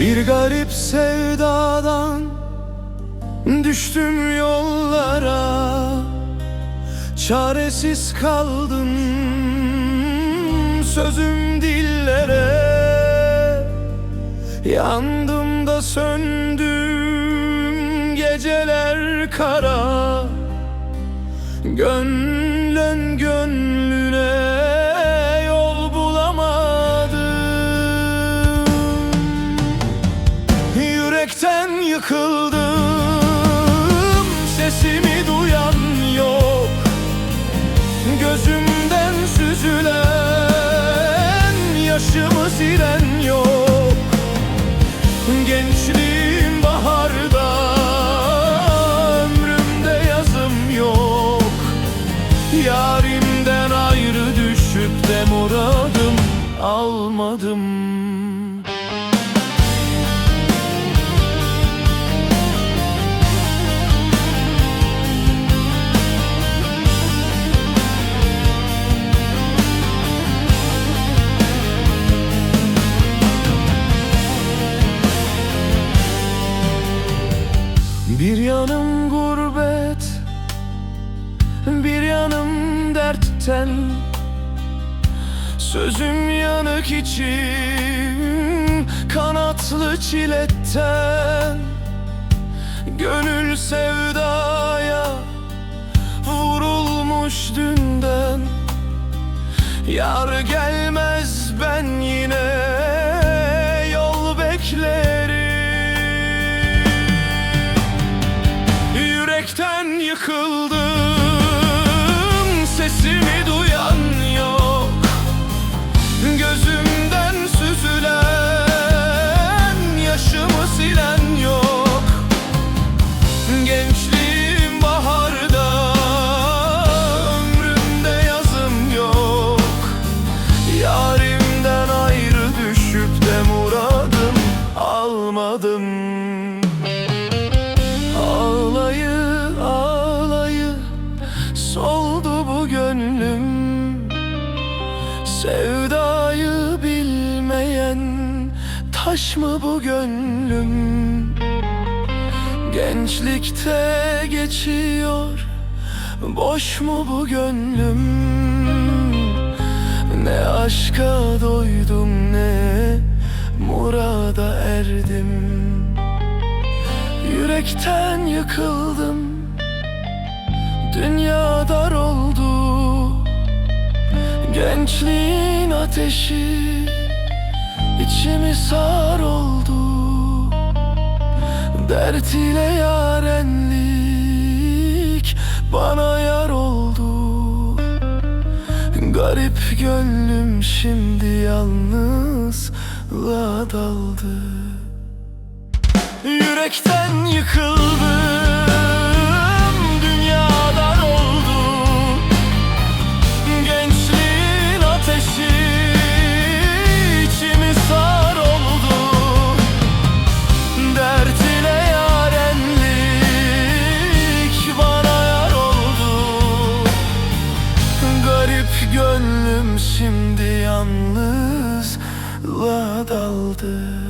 Bir garip sevdadan Düştüm yollara. Çaresiz kaldım Sözüm dillere. Yandım da söndüm Geceler kara. Gönlün gönlüne Yürekten yıkıldım Sesimi duyan yok. Gözümden süzülen Yaşımı silen yok. Gençliğim baharda Ömrümde yazım yok. Yarimden ayrı düşüp de muradım almadım dertten Sözüm yanık içim Kanatlı çiletten Gönül sevdaya Vurulmuş dünden Yar gelmez ben yine taş mı bu gönlüm? Gençlikte geçiyor boş mu bu gönlüm? Ne aşka doydum ne murada erdim. Yürekten yıkıldım Dünya dar oldu. Gençliğin ateşi içimi sar oldu. Dert ile yarenlik Bana yar oldu. Garip gönlüm şimdi yalnızlığa daldı. Yürekten yıkıldım daldı